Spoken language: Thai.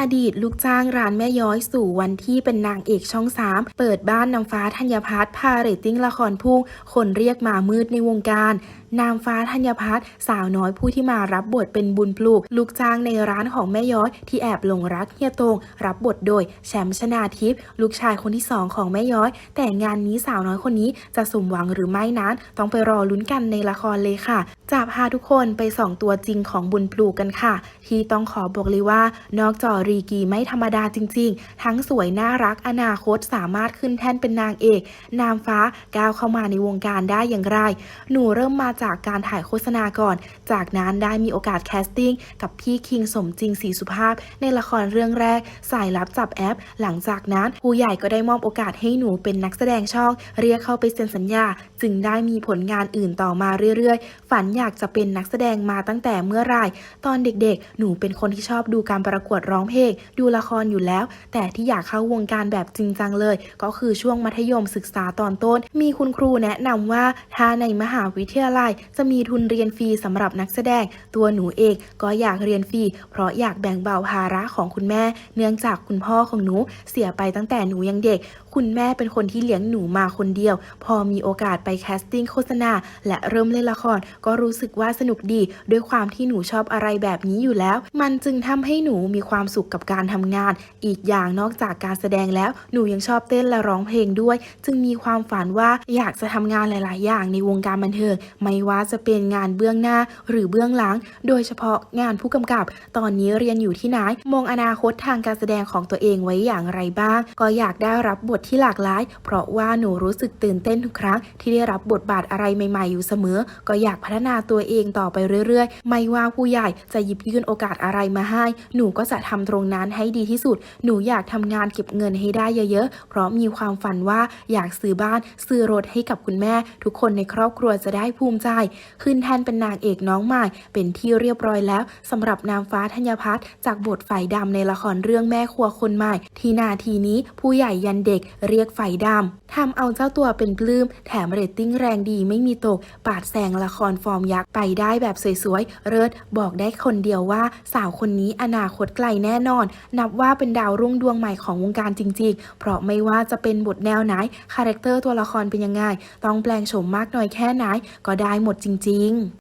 อดีตลูกจ้างร้านแม่ย้อยสู่วันที่เป็นนางเอกช่อง3เปิดบ้านนางฟ้าธัญพัฒน์พาเรตติ้งละครพุ่งคนเรียกมามืดในวงการนางฟ้าธัญพัฒน์สาวน้อยผู้ที่มารับบทเป็นบุญปลูก ลูกจ้างในร้านของแม่ย้อยที่แอบหลงรักเฮียตง รับบทโดยแชมป์ชนาทิพย์ลูกชายคนที่สองของแม่ย้อย แต่งานนี้สาวน้อยคนนี้จะสมหวังหรือไม่นั้น ต้องไปรอลุ้นกันในละครเลยค่ะจะพาทุกคนไปส่องตัวจริงของบุญปลูกกันค่ะ ที่ต้องขอบอกเลยว่านอกจอรีกีไม่ธรรมดาจริง ๆ ทั้งสวยน่ารักอนาคตสามารถขึ้นแท่นเป็นนางเอก นางฟ้าก้าวเข้ามาในวงการได้อย่างไร หนูเริ่มมาจากการถ่ายโฆษณาก่อน จากนั้นได้มีโอกาสแคสติ้งกับพี่คิงสมจริงศรีสุภาพ ในละครเรื่องแรก สายลับจับแอป หลังจากนั้นผู้ใหญ่ก็ได้มอบโอกาสให้หนูเป็นนักแสดงช่อง เรียกเข้าไปเซ็นสัญญา จึงได้มีผลงานอื่นต่อมาเรื่อยๆ ฝันอยากจะเป็นนักแสดงมาตั้งแต่เมื่อไรตอนเด็กๆ หนูเป็นคนที่ชอบดูการประกวดร้องเพลง ดูละครอยู่แล้ว แต่ที่อยากเข้าวงการแบบจริงจังเลย ก็คือช่วงมัธยมศึกษาตอนต้น มีคุณครูแนะนำว่าถ้าในมหาวิทยาลัย จะมีทุนเรียนฟรีสำหรับนักแสดง ตัวหนูเองก็อยากเรียนฟรีเพราะอยากแบ่งเบาภาระของคุณแม่ เนื่องจากคุณพ่อของหนูเสียไปตั้งแต่หนูยังเด็ก คุณแม่เป็นคนที่เลี้ยงหนูมาคนเดียว พอมีโอกาสไปแคสติ้งโฆษณา และเริ่มเล่นละคร ก็รู้สึกว่าสนุกดีด้วยความที่หนูชอบอะไรแบบนี้อยู่แล้ว มันจึงทำให้หนูมีความสุขกับการทำงาน อีกอย่างนอกจากการแสดงแล้วหนูยังชอบเต้นและร้องเพลงด้วย จึงมีความฝันว่าอยากจะทำงานหลาย ๆ อย่างในวงการบันเทิงไม่ว่าจะเป็นงานเบื้องหน้าหรือเบื้องหลัง โดยเฉพาะงานผู้กำกับ ตอนนี้เรียนอยู่ที่ไหนมองอนาคตทางการแสดงของตัวเองไว้อย่างไรบ้าง ก็อยากได้รับบทที่หลากหลาย เพราะว่าหนูรู้สึกตื่นเต้นทุกครั้งที่ได้รับบทบาทอะไรใหม่ๆอยู่เสมอ ก็อยากพัฒนาตัวเองต่อไปเรื่อยๆ ไม่ว่าผู้ใหญ่จะหยิบยื่นโอกาสอะไรมาให้ หนูก็จะทำตรงนั้นให้ดีที่สุด หนูอยากทำงานเก็บเงินให้ได้เยอะๆ เพราะมีความฝันว่าอยากซื้อบ้าน ซื้อรถให้กับคุณแม่ ทุกคนในครอบครัวจะได้ภูมิใจ ขึ้นแทนเป็นนางเอกน้องใหม่ เป็นที่เรียบร้อยแล้วสำหรับนางฟ้าธัญพัฒน์จากบทฝ่ายดำในละครเรื่องแม่ครัวคนใหม่ ทีนาทีนี้ผู้ใหญ่ยันเด็กเรียกฝ่ายดำทำเอาเจ้าตัวเป็นปลื้มแถมเรตติ้งแรงดีไม่มีตก ปาดแซงละครฟอร์มยักษ์ไปได้แบบสวยๆ เลิศบอกได้คนเดียวว่าสาวคนนี้อนาคตไกลแน่นอน นับว่าเป็นดาวรุ่งดวงใหม่ของวงการจริงๆ เพราะไม่ว่าจะเป็นบทแนวไหน คาแรคเตอร์ตัวละครเป็นยังไง ต้องแปลงโฉมมากน้อยแค่ไหน ก็ได้หมดจริง ๆ